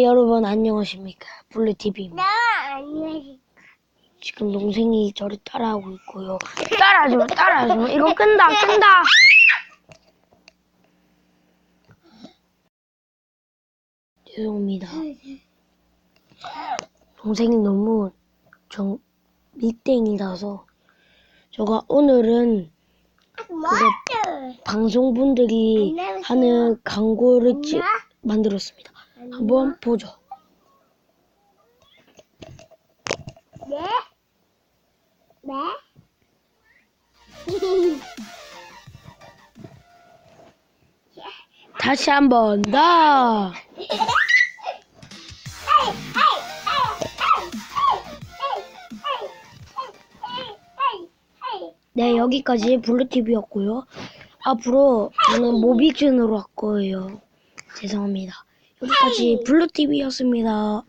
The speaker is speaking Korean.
여러분 안녕하십니까? 블루TV입니다. 나 아니야. 지금 동생이 저를 따라하고 있고요. 따라하지 마 따라하지 마 이거 끈다 끈다. 죄송합니다. 동생이 너무 정 밑땡이라서 저가 오늘은. 방송분들이 하는 광고를 찍? 만들었습니다 한번 보죠 네? 네? 다시 한 번 더 네, 여기까지 블루TV였고요. 앞으로 저는 모비준으로 할 거예요. 죄송합니다. 여기까지 블루TV였습니다.